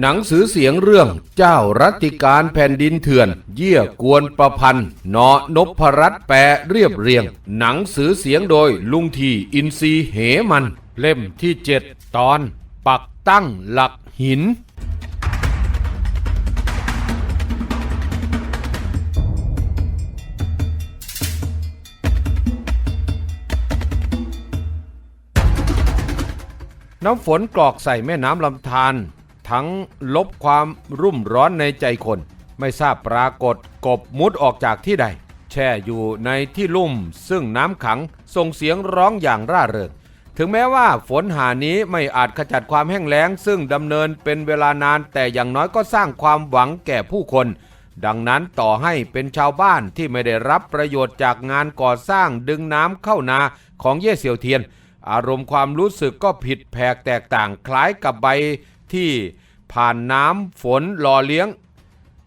หนังสือเสียงเรื่องเจ้ารัติการแผ่นดินเถื่อน เยี่ยกวนประพันธ์นอนพรัตแปลเรียบเรียง หนังสือเสียงโดยลุงทีอินซีเหมัน เล่มที่7ตอน ปักตั้งหลักหิน น้ำฝนกรอกใส่แม่น้ำลำธาร ทั้งลบความรุ่มร้อนในใจคน ไม่ทราบปรากฏกบมุดออกจากที่ใด แช่อยู่ในที่ลุ่ม ซึ่งน้ำขังส่งเสียงร้องอย่างร่าเริง ถึงแม้ว่าฝนหานี้ไม่อาจขจัดความแห้งแล้ง ซึ่งดำเนินเป็นเวลานานแต่อย่างน้อยก็สร้างความหวังแก่ผู้คน ดังนั้นต่อให้เป็นชาวบ้านที่ไม่ได้รับประโยชน์จากงานก่อสร้างดึงน้ำเข้านาของเย่เสี่ยวเทียนอารมณ์ความรู้สึกก็ผิดแผกแตกต่างคล้ายกับใบ ที่ผ่านน้ำฝนหล่อเลี้ยง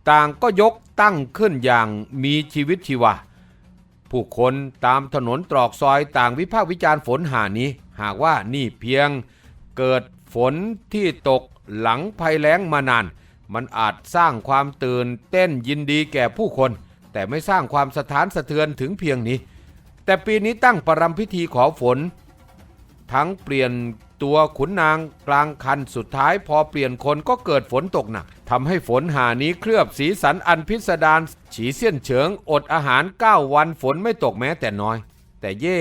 ต่างก็ยกตั้งขึ้นอย่างมีชีวิตชีวาผู้คนตามถนนตรอกซอยต่างวิพากษ์วิจารณ์ฝนหานี้ หากว่านี่เพียงเกิดฝนที่ตกหลังภัยแล้งมานาน มันอาจสร้างความตื่นเต้นยินดีแก่ผู้คน แต่ไม่สร้างความสะท้านสะเทือนถึงเพียงนี้ แต่ปีนี้ตั้งประรำพิธีขอฝน ทั้งเปลี่ยนตัวขุนนางกลางคันสุดท้ายพอเปลี่ยนคนก็เกิดฝนตกหนักทำให้ฝนหานี้เคลือบสีสันอันพิสดารฉีเสี้ยนเฉิงอดอาหาร 9 วันฝนไม่ตกแม้แต่น้อย แต่เย่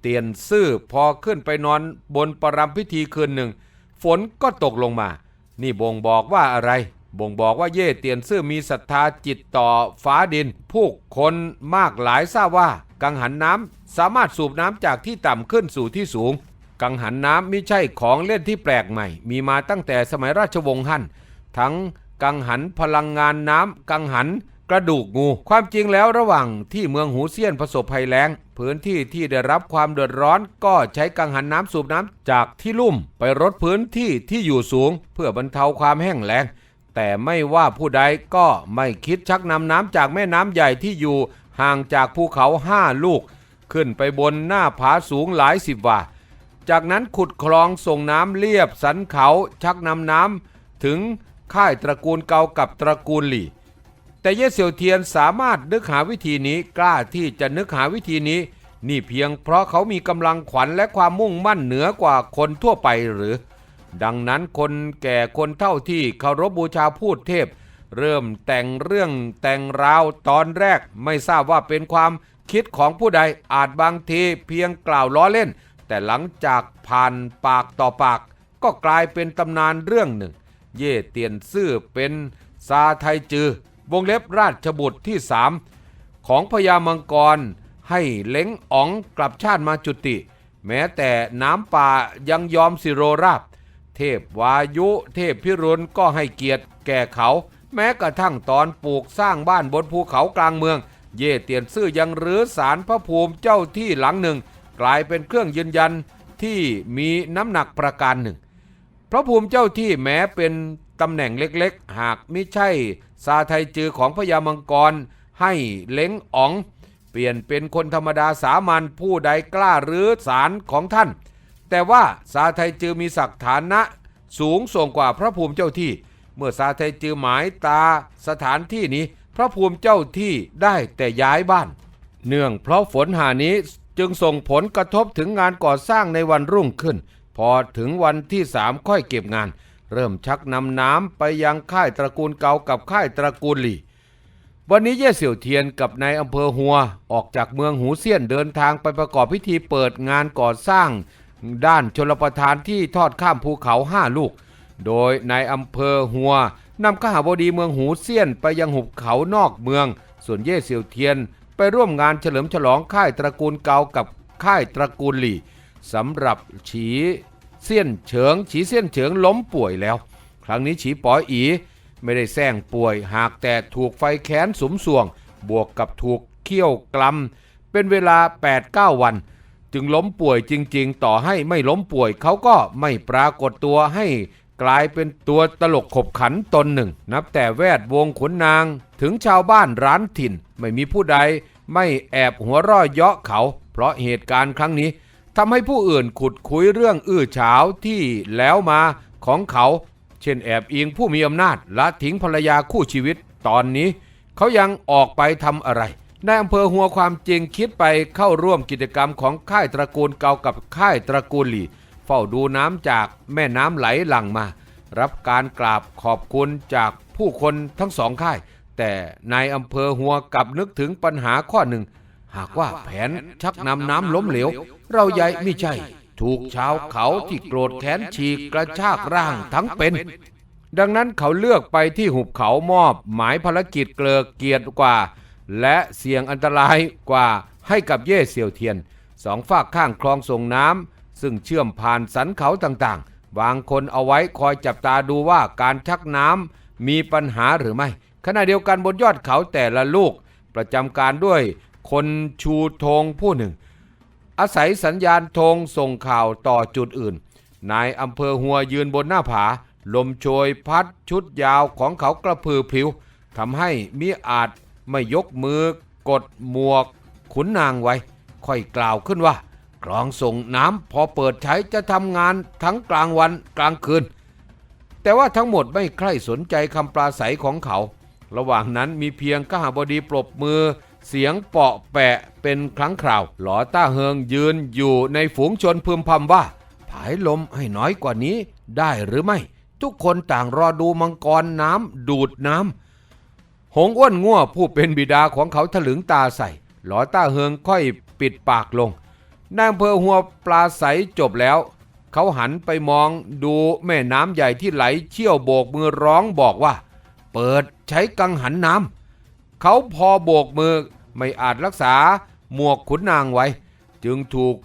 เตียนซื่อพอขึ้นไปนอนบนประรำพิธีคืนหนึ่ง ฝนก็ตกลงมา นี่บ่งบอกว่าอะไร บ่งบอกว่าเย่เตียนซื่อมีศรัทธาจิตต่อฟ้าดิน ผู้คนมากหลายทราบว่า กังหันน้ำสามารถสูบน้ำจากที่ต่ำขึ้นสู่ที่สูง กังหันน้ำไม่ใช่ของเล่นที่แปลกใหม่ มีมาตั้งแต่สมัยราชวงศ์ฮั่นทั้งกังหันพลังงานน้ำกังหันกระดูกงู ความจริงแล้วระหว่างที่เมืองหูเซียนประสบภัยแล้ง พื้นที่ที่ได้รับความเดือดร้อนก็ใช้กังหันน้ำสูบน้ำจากที่ลุ่ม ไปรดพื้นที่ที่อยู่สูง เพื่อบรรเทาความแห้งแล้ง แต่ไม่ว่าผู้ใดก็ไม่คิดชักนำน้ำจากแม่น้ำใหญ่ที่อยู่ห่างจากภูเขาห้าลูก ขึ้นไปบนหน้าผาสูงหลายสิบว่า จากนั้นขุดคลองส่งน้ำเลียบสันเขาชักนำน้ำถึงค่ายตระกูลเกากับตระกูลหลี่ แต่เย่เสี่ยวเทียนสามารถนึกหาวิธีนี้กล้าที่จะนึกหาวิธีนี้ นี่เพียงเพราะเขามีกำลังขวัญและความมุ่งมั่นเหนือกว่าคนทั่วไปหรือ ดังนั้นคนแก่คนเท่าที่เคารพบูชาพูดเทพ เริ่มแต่งเรื่องแต่งราวตอนแรกไม่ทราบว่าเป็นความคิดของผู้ใดอาจบางทีเพียงกล่าวล้อเล่น แต่หลังจากผ่านปากต่อปากก็กลายเป็นตำนานเรื่องหนึ่ง เย่เตียนซื่อเป็นซาไทจือ วงเล็บราชบุตรที่สามของพญามังกร ให้เล้งอ๋องกลับชาติมาจุติ แม้แต่น้ำป่ายังยอมสิโรราบ เทพวายุเทพพิรุณก็ให้เกียรติแก่เขา แม้กระทั่งตอนปลูกสร้างบ้านบนภูเขากลางเมือง เย่เตียนซื่อยังรื้อสารพระภูมิเจ้าที่หลังหนึ่ง กลายเป็นเครื่องยืนยันที่มีน้ำหนักประการหนึ่ง พระภูมิเจ้าที่แม้เป็นตำแหน่งเล็กๆ หากไม่ใช่ซาไทจือของพญามังกร ให้เล้งอ๋อง เปลี่ยนเป็นคนธรรมดาสามัญผู้ใดกล้ารื้อสารของท่าน แต่ว่าซาไทจือมีศักดิ์ฐานะสูงส่งกว่าพระภูมิเจ้าที่ เมื่อซาไทจือหมายตาสถานที่นี้ พระภูมิเจ้าที่ได้แต่ย้ายบ้าน เนื่องเพราะฝนหานี้ จึงส่งผลกระทบถึงงานก่อสร้างในวันรุ่งขึ้น พอถึงวันที่สามค่อยเก็บงาน เริ่มชักนำน้ำไปยังค่ายตระกูลเกากับค่ายตระกูลหลี่ วันนี้เย่เสี่ยวเทียนกับนายอำเภอหัว ออกจากเมืองหูเซียนเดินทางไปประกอบพิธีเปิดงานก่อสร้าง ด้านชลประทานที่ทอดข้ามภูเขาห้าลูก โดยนายอำเภอหัวนำข้าบดีเมืองหูเซียนไปยังหุบเขานอกเมือง ส่วนเย่เสี่ยวเทียน ไปร่วมงานเฉลิมฉลองค่ายตระกูลเกากับค่ายตระกูลหลี่สำหรับฉีเซียนเฉิง ฉีเซียนเฉิงล้มป่วยแล้ว ครั้งนี้ฉีป๋ออีไม่ได้แซงป่วย หากแต่ถูกไฟแค้นสมสวง บวกกับถูกเคี่ยวกลำเป็นเวลา 8-9 วัน จึงล้มป่วยจริง ๆ ต่อให้ไม่ล้มป่วยเขาก็ไม่ปรากฏตัวให้ กลายเป็นตัวตลกขบขันตนหนึ่ง นับแต่แวดวงขุนนาง ถึงชาวบ้านร้านถิ่น ไม่มีผู้ใดไม่แอบหัวร่อเยาะเขา เพราะเหตุการณ์ครั้งนี้ทำให้ผู้อื่นขุดคุยเรื่องอื้อฉาวที่แล้วมาของเขา เช่นแอบอิงผู้มีอำนาจละทิ้งภรรยาคู่ชีวิต ตอนนี้ เขายังออกไปทำอะไรนายอำเภอหัวความจริงคิดไปเข้าร่วมกิจกรรมของค่ายตระกูลเกากับค่ายตระกูลหลี่ เฝ้าดูน้ำจากแม่น้ำไหลหลั่งมา รับการกราบขอบคุณจากผู้คนทั้งสองค่าย แต่นายอำเภอหัวกลับนึกถึงปัญหาข้อหนึ่ง หากว่าแผนชักนำน้ำล้มเหลว เราใหญ่ไม่ใช่ ถูกชาวเขาที่โกรธแค้นฉีกกระชากร่างทั้งเป็น ดังนั้นเขาเลือกไปที่หุบเขามอบ หมายภารกิจเกลือเกียรติกว่า และเสี่ยงอันตรายกว่าให้กับเย่เสี่ยวเทียนสองฝากข้างคลองส่งน้ำ ซึ่งเชื่อมผ่านสันเขาต่างๆวางคนเอาไว้คอยจับตาดูว่าการชักน้ำมีปัญหาหรือไม่ ขณะเดียวกันบนยอดเขาแต่ละลูก ประจำการด้วยคนชูธงผู้หนึ่ง อาศัยสัญญาณธงส่งข่าวต่อจุดอื่น นายอำเภอหัวยืนบนหน้าผา ลมโชยพัดชุดยาวของเขากระพือพริ้วทำให้มิอาจไม่ยกมือกดหมวกขุนนางไว้ ค่อยกล่าวขึ้นว่า กรองส่งน้ำพอเปิดใช้จะทำงานทั้งกลางวันกลางคืน แต่ว่าทั้งหมดไม่ใคร่สนใจคำปราศัยของเขา ระหว่างนั้นมีเพียงกหบดีปรบมือ เสียงเปาะแปะเป็นครั้งคราว หลอต้าเฮิงยืนอยู่ในฝูงชนพึมพำว่า ผายลมให้น้อยกว่านี้ได้หรือไม่ ทุกคนต่างรอดูมังกรน้ำดูดน้ำหงอ้วนง่วผู้เป็นบิดาของเขาถลึงตาใส่ หลอต้าเฮิงค่อยปิดปากลง นายอำเภอหัวปลาใสจบแล้ว เขาหันไปมองดูแม่น้ำใหญ่ที่ไหลเชี่ยวโบกมือร้องบอกว่า เปิดใช้กังหันน้ำเขาพอโบกมือไม่อาจรักษาหมวกขุนนางไว้ จึงถูก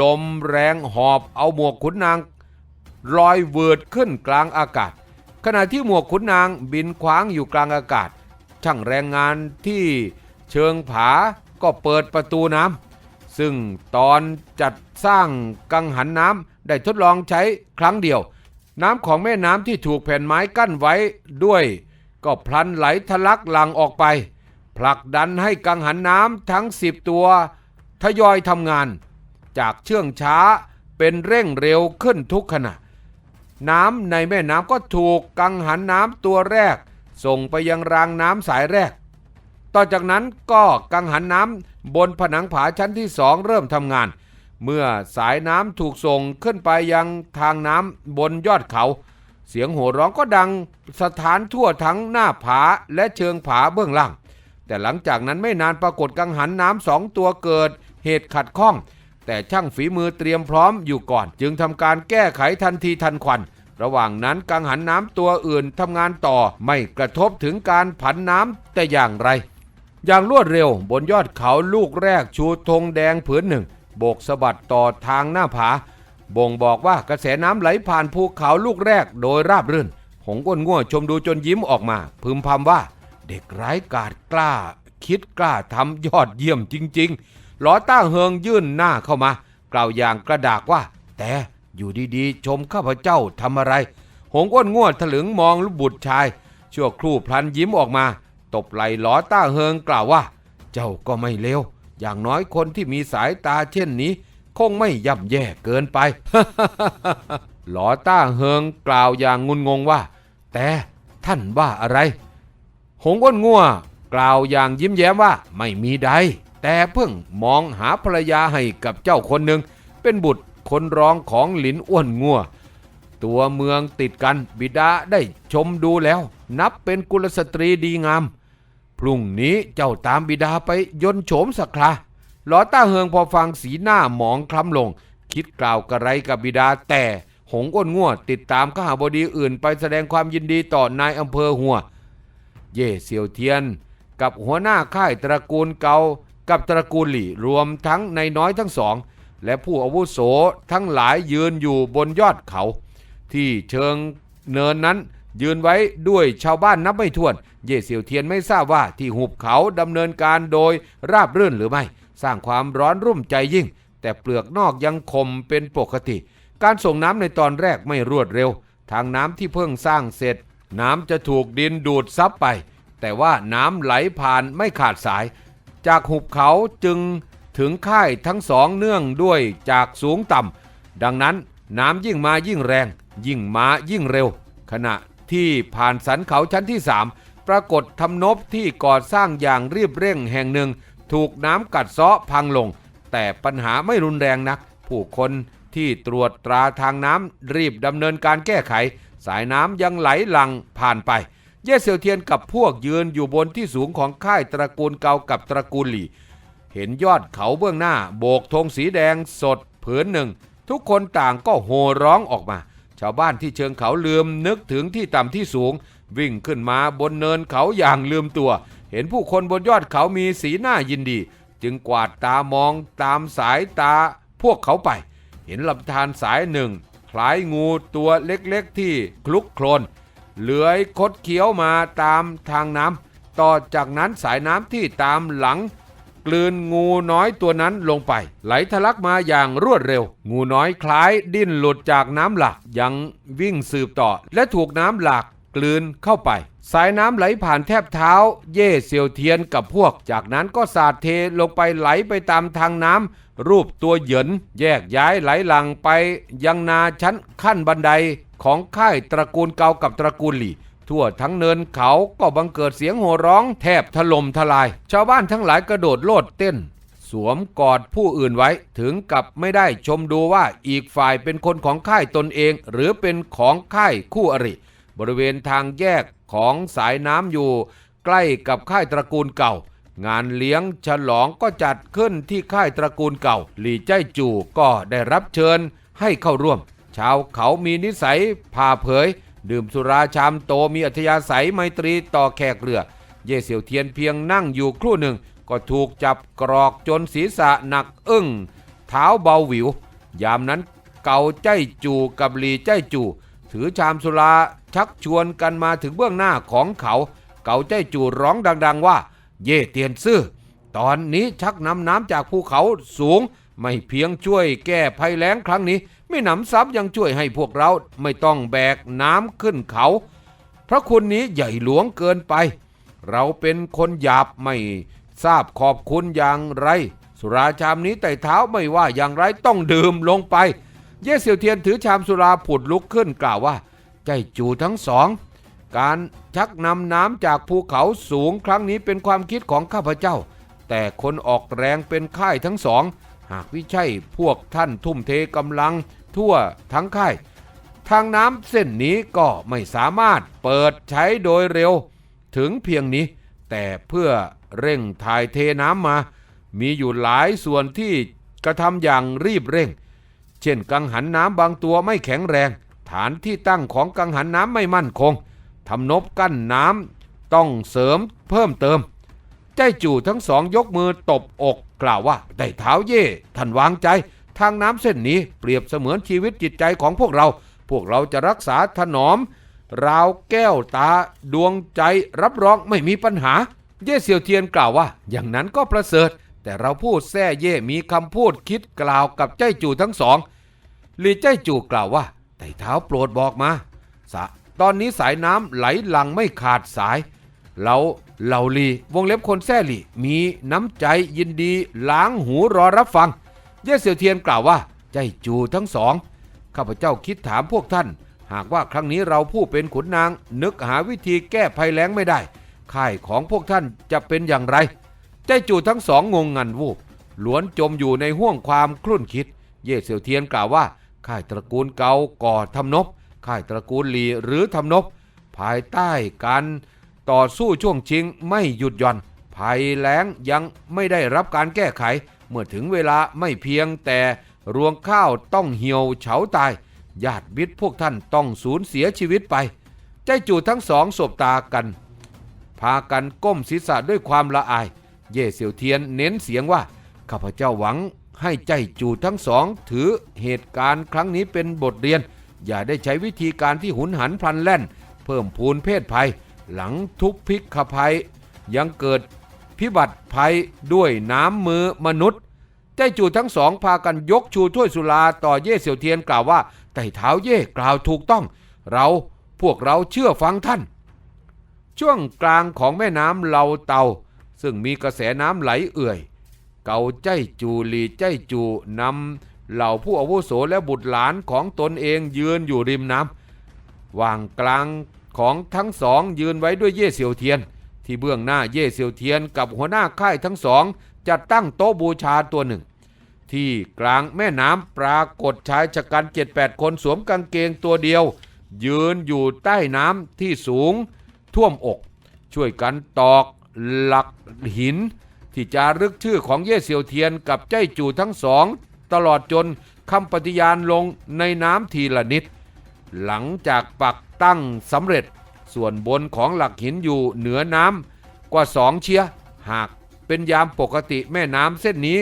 ลมแรงหอบเอาหมวกขุนนางลอยเวิดขึ้นกลางอากาศ ขณะที่หมวกขุนนางบินคว้างอยู่กลางอากาศ ช่างแรงงานที่เชิงผาก็เปิดประตูน้ำ ซึ่งตอนจัดสร้างกังหันน้ำได้ทดลองใช้ครั้งเดียว น้ำของแม่น้ำที่ถูกแผ่นไม้กั้นไว้ด้วย ก็พลันไหลทะลักหลังออกไป ผลักดันให้กังหันน้ำทั้ง10ตัวทยอยทำงาน จากเชื่องช้าเป็นเร่งเร็วขึ้นทุกขณะ น้ำในแม่น้ำก็ถูกกังหันน้ำตัวแรก ส่งไปยังรางน้ำสายแรก ต่อจากนั้นก็กังหันน้ำ บนผนังผาชั้นที่สองเริ่มทำงาน เมื่อสายน้ำถูกส่งขึ้นไปยังทางน้ำบนยอดเขา เสียงโห่ร้องก็ดังสถานทั่วทั้งหน้าผาและเชิงผาเบื้องล่าง แต่หลังจากนั้นไม่นานปรากฏกังหันน้ำสองตัวเกิดเหตุขัดข้อง แต่ช่างฝีมือเตรียมพร้อมอยู่ก่อน จึงทำการแก้ไขทันทีทันควันระหว่างนั้นกังหันน้ำตัวอื่นทำงานต่อไม่กระทบถึงการผันน้ำแต่อย่างไร อย่างรวดเร็วบนยอดเขาลูกแรกชูธงแดงผืนหนึ่ง โบกสะบัดต่อทางหน้าผา บ่งบอกว่ากระแสน้ำไหลผ่านภูเขาลูกแรกโดยราบรื่น หงก้นง่วชมดูจนยิ้มออกมา พึมพำว่า เด็กไร้กาดกล้า คิดกล้าทำยอดเยี่ยมจริงๆหลอต้าเฮิงยื่นหน้าเข้ามา กล่าวอย่างกระดากว่า แต่อยู่ดีๆ ชมข้าพเจ้าทำอะไร หงก้นง่วถลึงมองลูกบุตรชาย ชั่วครู่พลันยิ้มออกมา ตบไหลหลอต้าเฮิงกล่าวว่า เจ้าก็ไม่เลวอย่างน้อยคนที่มีสายตาเช่นนี้ คงไม่ย่ำแย่เกินไปหลอต้าเฮิงกล่าวอย่างงุนงงว่า แต่ท่านว่าอะไร หงอ้นงัวกล่าวอย่างยิ้มแย้มว่าไม่มีใด แต่เพิ่งมองหาภรรยาให้กับเจ้าคนหนึ่ง เป็นบุตรคนรองของหลินอ้วนงัวตัวเมืองติดกันบิดาได้ชมดูแล้ว นับเป็นกุลสตรีดีงาม พรุ่งนี้เจ้าตามบิดาไปยนโฉมสักคราหลอต้าเฮืองพอฟังสีหน้าหมองคล้ำลง คิดกล่าวกระไรกับบิดาแต่หงอ้นง่วติดตามข้าบดีอื่นไปแสดงความยินดีต่อนายอำเภอหัว เย่เซียวเทียน กับหัวหน้าค่ายตระกูลเกากับตระกูลหลี่รวมทั้งในน้อยทั้งสอง และผู้อาวุโสทั้งหลายยืนอยู่บนยอดเขา ที่เชิงเนินนั้น ยืนไว้ด้วยชาวบ้านนับไม่ถ้วน เย่เซียวเทียนไม่ทราบว่าที่หุบเขาดำเนินการโดยราบรื่นหรือไม่ สร้างความร้อนรุ่มใจยิ่ง แต่เปลือกนอกยังคมเป็นปกติ การส่งน้ำในตอนแรกไม่รวดเร็ว ทางน้ำที่เพิ่งสร้างเสร็จ น้ำจะถูกดินดูดซับไป แต่ว่าน้ำไหลผ่านไม่ขาดสาย จากหุบเขาจึงถึงค่ายทั้งสองเนื่องด้วยจากสูงต่ำดังนั้นน้ำยิ่งมายิ่งแรง ยิ่งมายิ่งเร็ว ขณะ ที่ผ่านสันเขาชั้นที่ 3 ปรากฏทำนบที่ก่อสร้างอย่างรีบเร่งแห่งหนึ่ง ถูกน้ำกัดเซาะพังลง แต่ปัญหาไม่รุนแรงนัก ผู้คนที่ตรวจตราทางน้ำรีบดำเนินการแก้ไข สายน้ำยังไหลหลังผ่านไป เย่เซียวเทียนกับพวกยืนอยู่บนที่สูงของค่ายตระกูลเกากับตระกูลหลี่ เห็นยอดเขาเบื้องหน้า โบกธงสีแดงสดผืนหนึ่ง ทุกคนต่างก็โห่ร้องออกมา ชาวบ้านที่เชิงเขาลืมนึกถึงที่ต่ำที่สูง วิ่งขึ้นมาบนเนินเขาอย่างลืมตัว เห็นผู้คนบนยอดเขามีสีหน้ายินดี จึงกวาดตามองตามสายตาพวกเขาไป เห็นลำธารสายหนึ่งคล้ายงูตัวเล็กๆที่คลุกโคลนเลื้อยคดเคี้ยวมาตามทางน้ำต่อจากนั้นสายน้ำที่ตามหลัง กลืนงูน้อยตัวนั้นลงไป ไหลทะลักมาอย่างรวดเร็ว งูน้อยคล้ายดิ้นหลุดจากน้ำหลักยังวิ่งสืบต่อ และถูกน้ำหลากกลืนเข้าไป สายน้ำไหลผ่านแทบเท้า เย่เซียวเทียนกับพวก จากนั้นก็สาดเทลงไปไหลไปตามทางน้ำรูปตัวเหยิน แยกย้ายไหลหลังไปยังนาชั้นขั้นบันไดของค่ายตระกูลเกากับตระกูลหลี่ ทั่วทั้งเนินเขาก็บังเกิดเสียงโห่ร้องแทบถล่มทลาย ชาวบ้านทั้งหลายกระโดดโลดเต้น สวมกอดผู้อื่นไว้ถึงกับไม่ได้ชมดูว่าอีกฝ่ายเป็นคนของค่ายตนเอง หรือเป็นของค่ายคู่อริ บริเวณทางแยกของสายน้ำอยู่ ใกล้กับค่ายตระกูลเก่า งานเลี้ยงฉลองก็จัดขึ้นที่ค่ายตระกูลเก่า หลี่ใจจู่ก็ได้รับเชิญให้เข้าร่วม ชาวเขามีนิสัยผ่าเผย ดื่มสุราชามโตมีอัธยาศัยไมตรีต่อแขกเรือ เย่เสี่ยวเทียนเพียงนั่งอยู่ครู่หนึ่ง ก็ถูกจับกรอกจนศีรษะหนักอึ้งเท้าเบาหวิว ยามนั้นเกาใจจูกับหลีใจจูถือชามสุราชักชวนกันมาถึงเบื้องหน้าของเขา เกาใจจูร้องดัง ๆ ว่า เย่เตียนซื่อตอนนี้ชักนำน้ำจากภูเขาสูง ไม่เพียงช่วยแก้ภัยแล้งครั้งนี้ ไม่หนำซ้ำยังช่วยให้พวกเราไม่ต้องแบกน้ำขึ้นเขา พระคุณนี้ใหญ่หลวงเกินไป เราเป็นคนหยาบไม่ทราบขอบคุณอย่างไร สุราชามนี้ไต่เท้าไม่ว่าอย่างไรต้องดื่มลงไป เย่เสี่ยวเทียนถือชามสุราผุดลุกขึ้นกล่าวว่า ใจจูทั้งสอง การชักนำน้ำจากภูเขาสูงครั้งนี้เป็นความคิดของข้าพเจ้า แต่คนออกแรงเป็นค่ายทั้งสอง หากวิใช่พวกท่านทุ่มเทกำลัง ทั่วทั้งค่ายทางน้ำเส้นนี้ก็ไม่สามารถเปิดใช้โดยเร็ว ถึงเพียงนี้ แต่เพื่อเร่งถ่ายเทน้ำมา มีอยู่หลายส่วนที่กระทำอย่างรีบเร่ง เช่นกังหันน้ำบางตัวไม่แข็งแรง ฐานที่ตั้งของกังหันน้ำไม่มั่นคงทำนบกั้นน้ำต้องเสริมเพิ่มเติมใจจู่ทั้งสองยกมือตบอกกล่าวว่าได้เท้าเย่ท่านวางใจ ทางน้ำเส้นนี้เปรียบเสมือนชีวิตจิตใจของพวกเรา พวกเราจะรักษาถนอม ราวแก้วตา ดวงใจรับรองไม่มีปัญหา เย่เสี่ยวเทียนกล่าวว่า อย่างนั้นก็ประเสริฐ แต่เราพูดแท้เย่มีคำพูดคิดกล่าวกับใจจู่ทั้งสองหลีใจายจู่กล่าวว่าไต่เท้าโปรดบอกมาสะตอนนี้สายน้ำไหลหลังไม่ขาดสายเราเหล่าลีวงเล็บคนแซ่หลีมีน้ำใจยินดีล้างหูรอรับฟัง เย่เสี่ยวเทียนกล่าวว่าใจจูทั้งสองข้าพเจ้าคิดถามพวกท่าน หากว่าครั้งนี้เราผู้เป็นขุนนาง นึกหาวิธีแก้ภัยแล้งไม่ได้ค่ายของพวกท่านจะเป็นอย่างไร ใจจูทั้งสองงงงันวูบล้วนจมอยู่ในห่วงความคลุ่นคิด เย่เสี่ยวเทียนกล่าวว่าค่ายตระกูลเกาก่อทำนบค่ายตระกูลหลีหรือทำนบ ภายใต้การต่อสู้ช่วงชิงไม่หยุดหย่อนภัยแล้งยังไม่ได้รับการแก้ไข เมื่อถึงเวลาไม่เพียงแต่รวงข้าวต้องเหี่ยวเฉาตาย ญาติมิตรพวกท่านต้องสูญเสียชีวิตไป ใจจู่ทั้งสองสบตากัน พากันก้มศีรษะด้วยความละอาย เย่เสี่ยวเทียนเน้นเสียงว่า ข้าพเจ้าหวังให้ใจจูทั้งสอง ถือเหตุการณ์ครั้งนี้เป็นบทเรียน อย่าได้ใช้วิธีการที่หุนหันพลันแล่น เพิ่มพูนเพศภัย หลังทุกพิกขภัย ยังเกิด พิบัติภัยด้วยน้ำมือมนุษย์ใจจูทั้งสองพากันยกชูถ้วยสุราต่อเย่เสี่ยวเทียนกล่าวว่าไต่เท้าเย่กล่าวถูกต้อง เราพวกเราเชื่อฟังท่าน ช่วงกลางของแม่น้ำเลาเตา ซึ่งมีกระแสน้ำไหลเอื่อย เกาใจจูหลีใจจูนำเหล่าผู้อาวุโสและบุตรหลานของตนเองยืนอยู่ริมน้ำวางกลางของทั้งสองยืนไว้ด้วยเย่เซี่ยวเทียน ที่เบื้องหน้าเย่เซียวเทียนกับหัวหน้าค่ายทั้งสอง จัดตั้งโต๊ะบูชาตัวหนึ่ง ที่กลางแม่น้ำปรากฏชายชะกันเจ็ดแปดคนสวมกางเกงตัวเดียว ยืนอยู่ใต้น้ำที่สูง ท่วมอก ช่วยกันตอกหลักหิน ที่จารึกชื่อของเย่เซียวเทียนกับใจจูทั้งสอง ตลอดจนคำปฏิญาณลงในน้ำทีละนิด หลังจากปักตั้งสำเร็จ ส่วนบนของหลักหินอยู่เหนือน้ำกว่าสองเชียหากเป็นยามปกติแม่น้ำเส้นนี้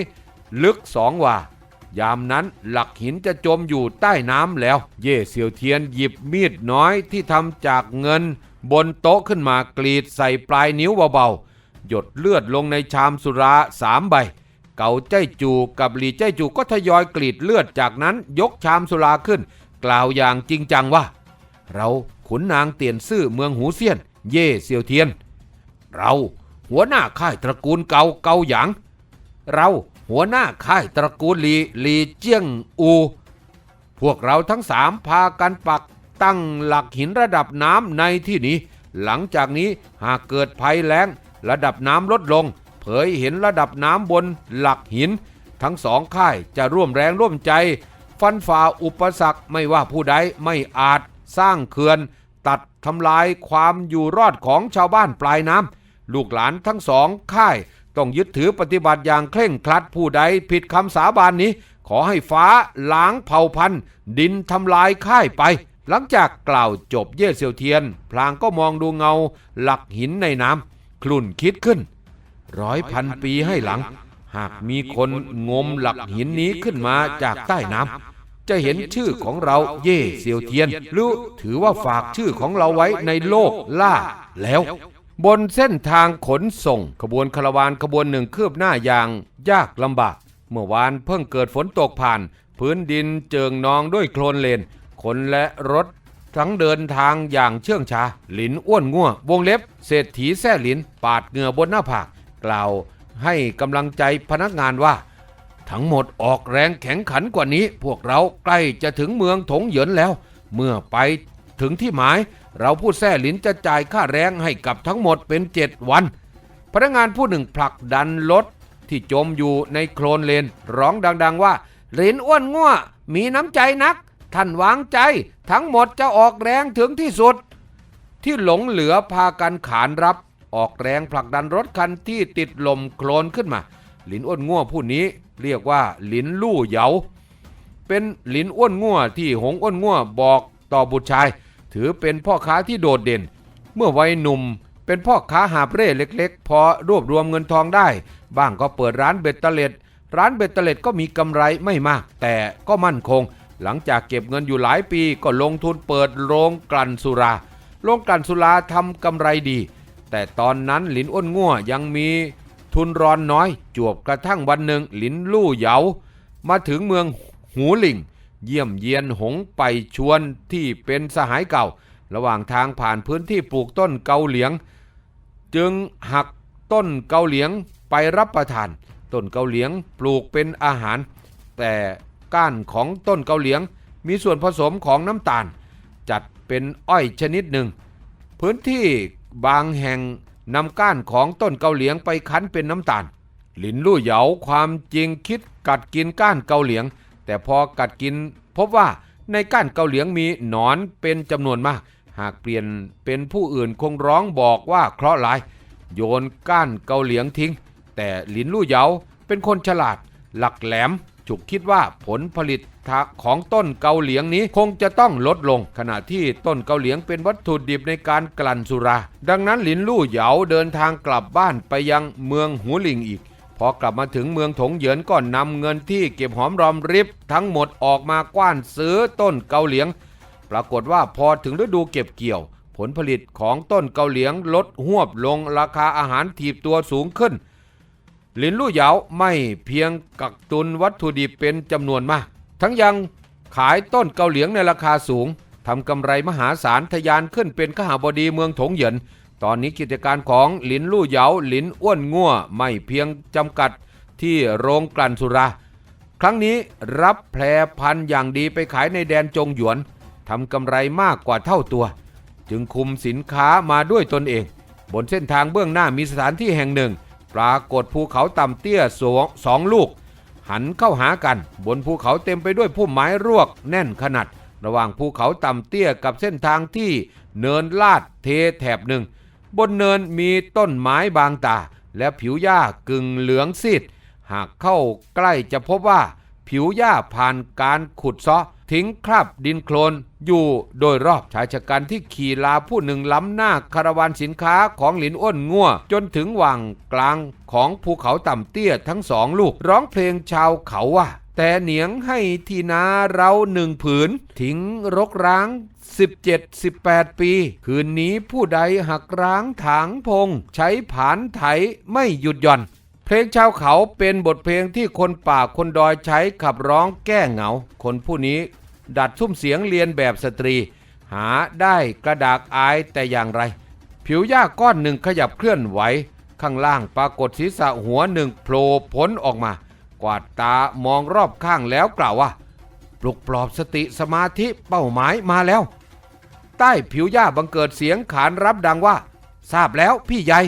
ลึกสองว่า ยามนั้นหลักหินจะจมอยู่ใต้น้ำแล้ว เย่เซียวเทียนหยิบมีดน้อยที่ทำจากเงิน บนโต๊ะขึ้นมากรีดใส่ปลายนิ้วเบาๆ หยดเลือดลงในชามสุราสามใบ เกาใจจูกับหลีใจจูก็ทยอยกรีดเลือดจากนั้นยกชามสุราขึ้น กล่าวอย่างจริงจังว่า เรา ขุนนางเตียนซื่อเมืองหูเซียน เย่เซียวเทียน เราหัวหน้าค่ายตระกูลเกาเกาหยาง เราหัวหน้าค่ายตระกูลลีลีเจียงอู พวกเราทั้งสามพากันปักตั้งหลักหินระดับน้ำในที่นี้ หลังจากนี้หากเกิดภัยแล้ง ระดับน้ำลดลง เผยเห็นระดับน้ำบนหลักหิน ทั้งสองค่ายจะร่วมแรงร่วมใจ ฟันฝ่าอุปสรรคไม่ว่าผู้ใดไม่อาจสร้างเขื่อน ตัดทำลายความอยู่รอดของชาวบ้านปลายน้ำลูกหลานทั้งสองค่ายต้องยึดถือปฏิบัติอย่างเคร่งครัดผู้ใดผิดคำสาบานนี้ ขอให้ฟ้าล้างเผ่าพันธุ์ ดินทำลายค่ายไป หลังจากกล่าวจบเย่เซียวเทียน พลางก็มองดูเงาหลักหินในน้ำคลุ่นคิดขึ้น ร้อยพันปีให้หลัง หากมีคนงมหลักหินนี้ขึ้นมาจากใต้น้ำ จะเห็นชื่อของเราเย่เซียวเทียน หรือถือว่าฝากชื่อของเราไว้ในโลกล่าแล้วบนเส้นทางขนส่ง ขบวนคาราวานขบวนหนึ่งคืบหน้าอย่างยากลำบาก เมื่อวานเพิ่งเกิดฝนตกผ่าน พื้นดินเจิงนองด้วยโคลนเลน คนและรถ ทั้งเดินทางอย่างเชื่องช้า หลินอ้วนง่ววงเล็บ เศรษฐีแซ่หลิน ปาดเหงื่อบนหน้าผาก กล่าวให้กำลังใจพนักงานว่า ทั้งหมดออกแรงแข็งขันกว่านี้ พวกเราใกล้จะถึงเมืองถงเหยินแล้ว เมื่อไปถึงที่หมาย เราพูดแซ่หลินจะจ่ายค่าแรงให้กับทั้งหมดเป็นเจ็ดวัน พนักงานผู้หนึ่งผลักดันรถที่จมอยู่ในโคลนเลน ร้องดัง ๆ ว่าหลินอ้วนง่วมีน้ำใจนัก ท่านวางใจ ทั้งหมดจะออกแรงถึงที่สุด ที่หลงเหลือพากันขานรับ ออกแรงผลักดันรถคันที่ติดลมโคลนขึ้นมา หลินอ้วนง่วผู้นี้ เรียกว่าหลินลู่เหยา เป็นหลินอ้วนง่วที่หงอ้วนง่วบอกต่อบุตรชาย ถือเป็นพ่อค้าที่โดดเด่น เมื่อวัยหนุ่มเป็นพ่อค้าหาเร่เล็กๆ พอรวบรวมเงินทองได้ บ้างก็เปิดร้านเบ็ดเตล็ด ร้านเบ็ดเตล็ดก็มีกำไรไม่มาก แต่ก็มั่นคง หลังจากเก็บเงินอยู่หลายปีก็ลงทุนเปิดโรงกลั่นสุรา โรงกลั่นสุราทำกำไรดี แต่ตอนนั้นหลินอ้วนง่วยังมี ทุนรอนน้อย จวบกระทั่งวันหนึ่งหลินลู่เหยา มาถึงเมืองหูหลิง เยี่ยมเยียนหงไปชวนที่เป็นสหายเก่า ระหว่างทางผ่านพื้นที่ปลูกต้นเกาเหลียง จึงหักต้นเกาเหลียงไปรับประทาน ต้นเกาเหลียงปลูกเป็นอาหาร แต่ก้านของต้นเกาเหลียงมีส่วนผสมของน้ำตาล จัดเป็นอ้อยชนิดหนึ่ง พื้นที่บางแห่ง นำก้านของต้นเกาเหลียงไปคั้นเป็นน้ำตาล หลินลู่เหยาความจริงคิดกัดกินก้านเกาเหลียง แต่พอกัดกิน พบว่าในก้านเกาเหลียงมีหนอนเป็นจำนวนมาก หากเปลี่ยนเป็นผู้อื่นคงร้องบอกว่าเคราะห์ร้าย โยนก้านเกาเหลียงทิ้ง แต่หลินลู่เหยาเป็นคนฉลาด หลักแหลม ฉุกคิดว่าผลผลิตของต้นเกาเหลียงนี้คงจะต้องลดลง ขณะที่ต้นเกาเหลียงเป็นวัตถุดิบในการกลั่นสุรา ดังนั้นหลินลู่เหยาเดินทางกลับบ้านไปยังเมืองหูหลิงอีกพอกลับมาถึงเมืองถงเหยินก็นำเงินที่เก็บหอมรอมริบ ทั้งหมดออกมากว้านซื้อต้นเกาเหลียง ปรากฏว่าพอถึงฤดูเก็บเกี่ยว ผลผลิตของต้นเกาเหลียงลดหวบลงราคาอาหารถีบตัวสูงขึ้น ลินลู่เหยาไม่เพียงกักตุนวัตถุดิบเป็นจำนวนมาก ทั้งยังขายต้นเกาเหลียงในราคาสูงทำกำไรมหาศาลทะยานขึ้นเป็นขหาบดีเมืองถงเหยิน ตอนนี้กิจการของหลินลู่เหยาหลินอ้วนง่วไม่เพียงจำกัดที่โรงกลั่นสุรา ครั้งนี้รับแพรพันธุ์อย่างดีไปขายในแดนจงหยวนทำกำไรมากกว่าเท่าตัว จึงคุมสินค้ามาด้วยตนเอง บนเส้นทางเบื้องหน้ามีสถานที่แห่งหนึ่ง ปรากฏภูเขาต่ำเตี้ยสองสองลูก หันเข้าหากัน บนภูเขาเต็มไปด้วยพุ่มไม้รวกแน่นขนาดระหว่างภูเขาต่ำเตี้ยกับเส้นทางที่เนินลาดเทแถบหนึ่ง บนเนินมีต้นไม้บางตา และผิวหญ้ากึ่งเหลืองซีดหากเข้าใกล้จะพบว่า ผิวหญ้าผ่านการขุดเซาะ ทิ้งคราบดินโคลนอยู่โดยรอบชายชะกันที่ขี่ลาผู้หนึ่งล้ำหน้าคาราวานสินค้าของหลินอ้วนงัวจนถึงว่างกลางของภูเขาต่ำเตี้ยทั้งสองลูก ร้องเพลงชาวเขาว่าแต่เหนียงให้ทีนาเราหนึ่งผืน ทิ้งรกร้าง 17-18 ปี คืนนี้ผู้ใดหักร้างถางพง ใช้ผานไถไม่หยุดหย่อน เพลงชาวเขาเป็นบทเพลงที่คนป่าคนดอยใช้ขับร้องแก้เหงา คนผู้นี้ดัดทุ่มเสียงเรียนแบบสตรี หาได้กระดากอายแต่อย่างไร ผิวหญ้าก้อนหนึ่งขยับเคลื่อนไหว ข้างล่างปรากฏศีรษะหัวหนึ่งโผล่พ้นออกมา กวาดตามองรอบข้างแล้วกล่าวว่าปลุกปลอบสติสมาธิเป้าหมายมาแล้ว ใต้ผิวหญ้าบังเกิดเสียงขานรับดังว่า ทราบแล้วพี่ใหญ่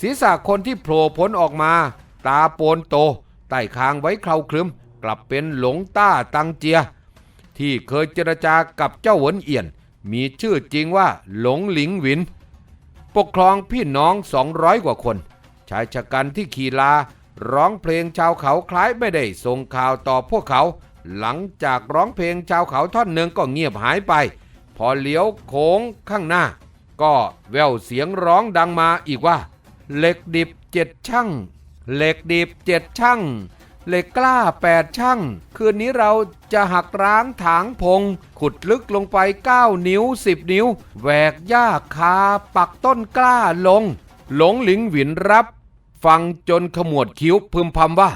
ศีรษะคนที่โผล่พ้นออกมา ตาโปนโต ใต้คางไว้เคราคลึม กลับเป็นหลงต้าตังเจีย ที่เคยเจรจากับเจ้าหวนเอียน มีชื่อจริงว่าหลงหลิงหวิน ปกครองพี่น้อง200กว่าคน ชายชะกันที่ขี่ลา ร้องเพลงชาวเขาคล้ายไม่ได้ส่งข่าวต่อพวกเขา หลังจากร้องเพลงชาวเขาท่อนหนึ่งก็เงียบหายไป พอเลี้ยวโค้งข้างหน้า ก็แววเสียงร้องดังมาอีกว่า เหล็กดิบเจ็ดช่างเหล็กดิบเจ็ดช่างเหล็กกล้าแปดช่างคืนนี้เราจะหักร้างถางพง ขุดลึกลงไป 9 นิ้ว 10 นิ้วแหวกหญ้าคาปักต้นกล้าลง หลงหลิงหวินรับ ฟังจนขมวดคิ้วพึมพำว่า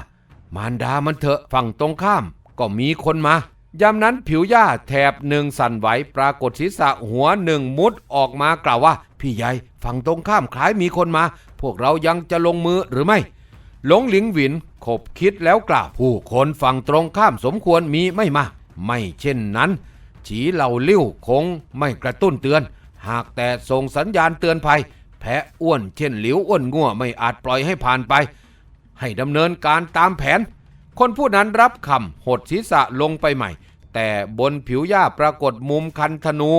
มารดามันเถอะฝั่งตรงข้าม ก็มีคนมายามนั้นผิวหญ้าแถบหนึ่งสั่นไหวปรากฏศีรษะหัวหนึ่งมุดออกมากล่าวว่า พี่ใหญ่ฝั่งตรงข้ามคล้ายมีคนมา พวกเรายังจะลงมือหรือไม่ หลงหลิงหวินขบคิดแล้วกล่าวผู้คนฝั่งตรงข้ามสมควรมีไม่มาก ไม่เช่นนั้น ฉีเหล่าลิ้วคงไม่กระตุ้นเตือน หากแต่ส่งสัญญาณเตือนภัย แพะอ้วนเช่นหลิวอ้วนงัวไม่อาจปล่อยให้ผ่านไป ให้ดำเนินการตามแผน คนผู้นั้นรับคำหดศีรษะลงไปใหม่ แต่บนผิวหญ้าปรากฏมุมคันธนู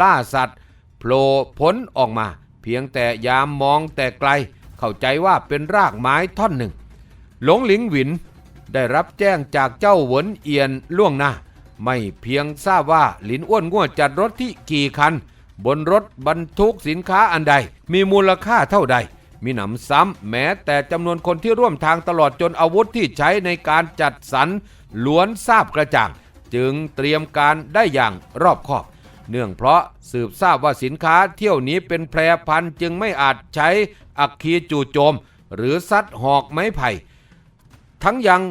ล่าสัตว์โผล่พ้นออกมา เพียงแต่ยามมองแต่ไกลเข้าใจว่าเป็นรากไม้ท่อนหนึ่ง หลงหลิงหวินได้รับแจ้งจากเจ้าหวนเอียนล่วงหน้า ไม่เพียงทราบว่าหลินอ้วนง่วจัดรถที่กี่คัน บนรถบรรทุกสินค้าอันใด มีมูลค่าเท่าใด มีหนำซ้ำแม้แต่จำนวนคนที่ร่วมทางตลอดจนอาวุธที่ใช้ในการจัดสรรล้วนทราบกระจ่าง จึงเตรียมการได้อย่างรอบคอบ เนื่องเพราะสืบทราบว่าสินค้าเที่ยวนี้เป็นแพรพันจึงไม่อาจใช้อัคคีจู่โจม หรือซัดหอกไม้ไผ่ ทั้งยัง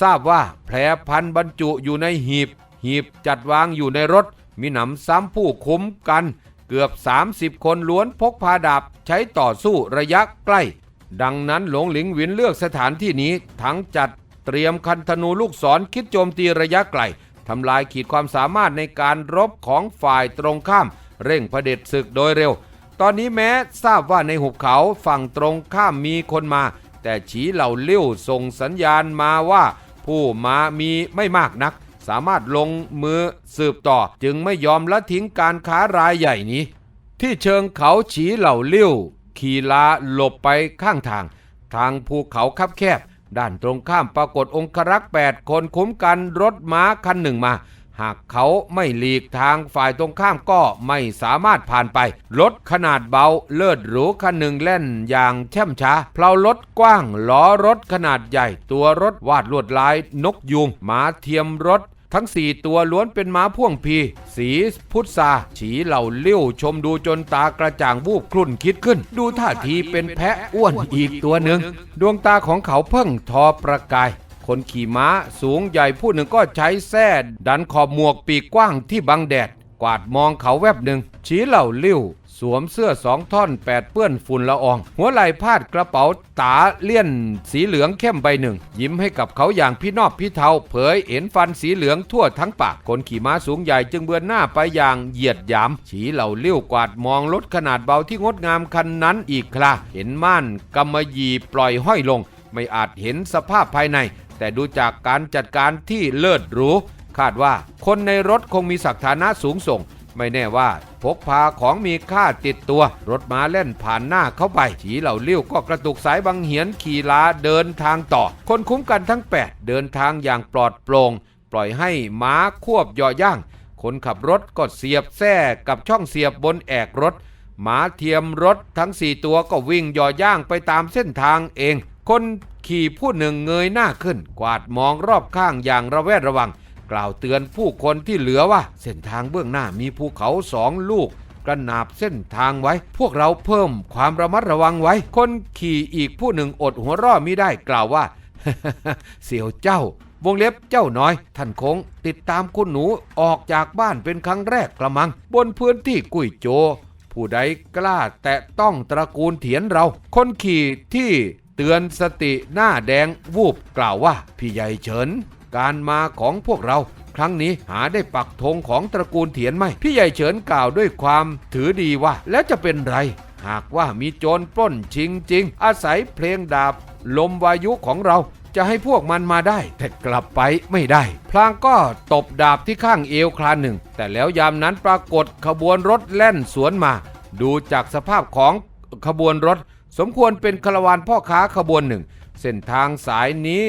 ทราบว่าแผลพันบรรจุอยู่ในหีบ หีบจัดวางอยู่ในรถ มีหนำซ้ำผู้คุ้มกัน เกือบ 30 คนล้วนพกพาดาบใช้ต่อสู้ระยะใกล้ ดังนั้นหลงหลิงหวินเลือกสถานที่นี้ทั้งจัดเตรียมคันธนูลูกศรคิดโจมตีระยะไกล ทำลายขีดความสามารถในการรบของฝ่ายตรงข้าม เร่งเผด็จศึกโดยเร็ว ตอนนี้แม้ทราบว่าในหุบเขาฝั่งตรงข้ามมีคนมา แต่ฉีเหล่าเลี้ยวส่งสัญญาณมาว่า ผู้มามีไม่มากนัก สามารถลงมือสืบต่อ จึงไม่ยอมละทิ้งการค้ารายใหญ่นี้ ที่เชิงเขาฉีเหล่าเลี้ยวขี่ลาหลบไปข้างทาง ทางภูเขาคับแคบ ด้านตรงข้ามปรากฏองครักษ์8คนคุ้มกันรถม้าคันหนึ่งมา หากเขาไม่หลีกทางฝ่ายตรงข้ามก็ไม่สามารถผ่านไป รถขนาดเบาเลิศหรูคันหนึ่งแล่นอย่างเช่มช้าเพลารถกว้างล้อรถขนาดใหญ่ ตัวรถวาดลวดลายนกยูงม้าเทียมรถ ทั้งสี่ตัวล้วนเป็นม้าพ่วงพี สีพุทธาฉีเหล่าเลี้ยวชมดูจนตากระจ่างวูบคลุ่นคิดขึ้น ดูท่าทีเป็นแพะอ้วนอีกตัวหนึ่ง ดวงตาของเขาเพิ่งทอประกายคนขี่ม้าสูงใหญ่ผู้หนึ่งก็ใช้แส้ดันขอบหมวกปีกกว้างที่บังแดด กวาดมองเขาแวบหนึ่งชี้เหล่าลิ้ว สวมเสื้อสองท่อนแปดเปื้อนฝุ่นละออง หัวไหล่พาดกระเป๋าตาเลี่ยนสีเหลืองเข้มใบหนึ่ง ยิ้มให้กับเขาอย่างพี่นอบพี่เทาเผยเห็นฟันสีเหลืองทั่วทั้งปาก คนขี่ม้าสูงใหญ่จึงเบือนหน้าไปอย่างเหยียดหยาม ฉีเหล่าเลิ้ยวกวาดมองรถขนาดเบาที่งดงามคันนั้นอีกคราเห็นม่านกำมะหยี่ปล่อยห้อยลง ไม่อาจเห็นสภาพภายใน แต่ดูจากการจัดการที่เลิศหรูคาดว่าคนในรถคงมีศักดิ์ฐานะสูงส่ง ไม่แน่ว่าพกพาของมีค่าติดตัว รถม้าเล่นผ่านหน้าเข้าไปฉีเหล่าเลี้ยวก็กระตุกสายบังเหียนขี่ลาเดินทางต่อ คนคุ้มกันทั้ง 8 เดินทางอย่างปลอดโปร่งปล่อยให้ม้าควบย่อย่างคนขับรถก็เสียบแส้กับช่องเสียบบนแอกรถหมาเทียมรถทั้ง4ตัวก็วิ่งย่อย่างไปตามเส้นทางเอง คนขี่ผู้หนึ่งเงยหน้าขึ้น กวาดมองรอบข้างอย่างระแวดระวัง กล่าวเตือนผู้คนที่เหลือว่า เส้นทางเบื้องหน้ามีภูเขาสองลูกกระนาบเส้นทางไว้ พวกเราเพิ่มความระมัดระวังไว้ คนขี่อีกผู้หนึ่งอดหัวร่อมิได้กล่าวว่า เสี่ยวเจ้าวงเล็บเจ้าน้อย ท่านคง ติดตามคุณหนูออกจากบ้านเป็นครั้งแรกกระมัง บนพื้นที่กุยโจ ผู้ใดกล้าแตะต้องตระกูลเถียนเรา คนขี่ที่เตือนสติหน้าแดงวูบกล่าวว่า พี่ใหญ่เฉิน การมาของพวกเราครั้งนี้หาได้ปักธงของตระกูลเถียนไหมพี่ใหญ่เฉินกล่าวด้วยความถือดีว่า แล้วจะเป็นไร หากว่ามีโจรปล้นชิงจริง อาศัยเพลงดาบ ลมวายุของเราจะให้พวกมันมาได้ แต่กลับไปไม่ได้ พลางก็ตบดาบที่ข้างเอวคลานหนึ่ง แต่แล้วยามนั้นปรากฏขบวนรถแล่นสวนมา ดูจากสภาพของขบวนรถ สมควรเป็นคาราวานพ่อค้าขบวนหนึ่ง เส้นทางสายนี้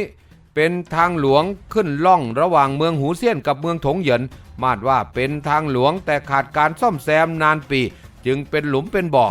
เป็นทางหลวงขึ้นล่องระหว่างเมืองหูเซียนกับเมืองถงเหยิน มาดว่าเป็นทางหลวงแต่ขาดการซ่อมแซมนานปี จึงเป็นหลุมเป็นบ่อ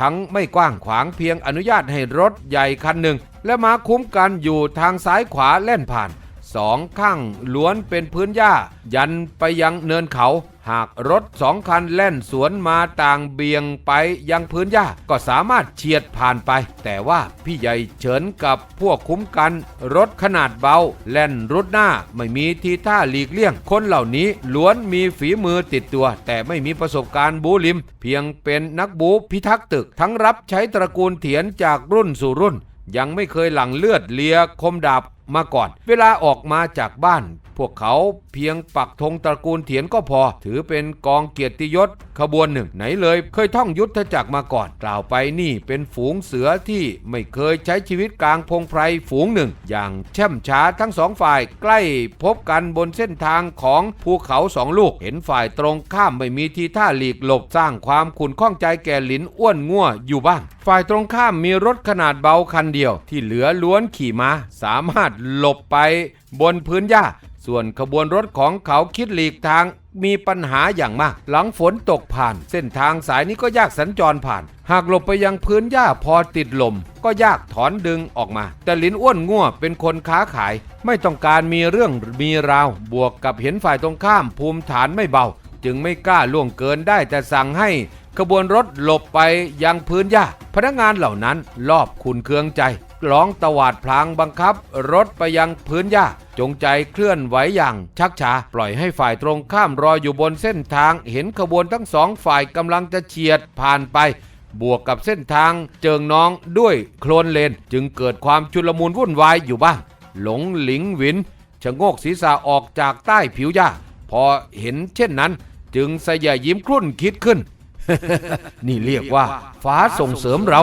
ทั้งไม่กว้างขวางเพียงอนุญาตให้รถใหญ่คันหนึ่ง และมาคุ้มกันอยู่ทางซ้ายขวาแล่นผ่านสองข้างล้วนเป็นพื้นหญ้า ยันไปยังเนินเขา หากรถสองคันแล่นสวนมาต่างเบียงไปยังพื้นหญ้าก็สามารถเฉียดผ่านไป แต่ว่าพี่ใหญ่เฉินกับพวกคุ้มกัน รถขนาดเบา แล่นรุดหน้าไม่มีทีท่าหลีกเลี่ยง คนเหล่านี้ล้วนมีฝีมือติดตัว แต่ไม่มีประสบการณ์บูลิม เพียงเป็นนักบูพิทักษ์ตึก ทั้งรับใช้ตระกูลเถียนจากรุ่นสู่รุ่น ยังไม่เคยหลั่งเลือดเลียคมดาบมาก่อน เวลาออกมาจากบ้าน พวกเขา พียงปักธงตระกูลเถียนก็พอ ถือเป็นกองเกียรติยศขบวนหนึ่งไหนเลยเคยท่องยุทธจักรมาก่อน กล่าวไปนี่เป็นฝูงเสือที่ไม่เคยใช้ชีวิตกลางพงไพรฝูงหนึ่ง อย่างแช่มช้าทั้งสองฝ่ายใกล้พบกันบนเส้นทางของภูเขาสองลูก เห็นฝ่ายตรงข้ามไม่มีทีท่าหลีกหลบสร้างความขุ่นข้องใจแก่หลินอ้วนง่วอยู่บ้าง ฝ่ายตรงข้ามมีรถขนาดเบาคันเดียว ที่เหลือล้วนขี่ม้าสามารถหลบไปบนพื้นหญ้า ส่วนขบวนรถของเขาคิดหลีกทางมีปัญหาอย่างมาก หลังฝนตกผ่าน เส้นทางสายนี้ก็ยากสัญจรผ่าน หากหลบไปยังพื้นหญ้าพอติดลม ก็ยากถอนดึงออกมา แต่ลินอ้วนง่วเป็นคนค้าขาย ไม่ต้องการมีเรื่องมีราว บวกกับเห็นฝ่ายตรงข้ามภูมิฐานไม่เบา จึงไม่กล้าล่วงเกินได้แต่สั่งให้ขบวนรถหลบไปยังพื้นหญ้า พนักงานเหล่านั้นรอบขุนเคืองใจ ร้องตวาดพลางบังคับ รถไปยังพื้นหญ้าจงใจเคลื่อนไหวอย่างชักช้าปล่อยให้ฝ่ายตรงข้ามรออยู่บนเส้นทาง เห็นขบวนทั้งสองฝ่ายกำลังจะเฉียดผ่านไปบวกกับเส้นทางเจิงน้องด้วยโคลนเลน จึงเกิดความชุลมุนวุ่นวายอยู่บ้าง หลงหลิงหวินชะโงกศีรษะออกจากใต้ผิวหญ้า พอเห็นเช่นนั้น จึงสยะยิ้มครุ่นคิดขึ้น นี่เรียกว่า ฟ้าส่งเสริมเรา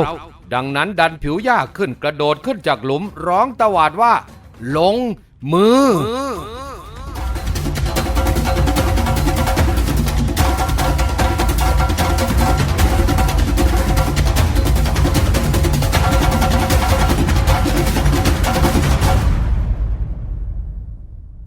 ดังนั้นดันผิวหญ้าขึ้นกระโดดขึ้นจากหลุมร้องตวาดว่า ลงมือ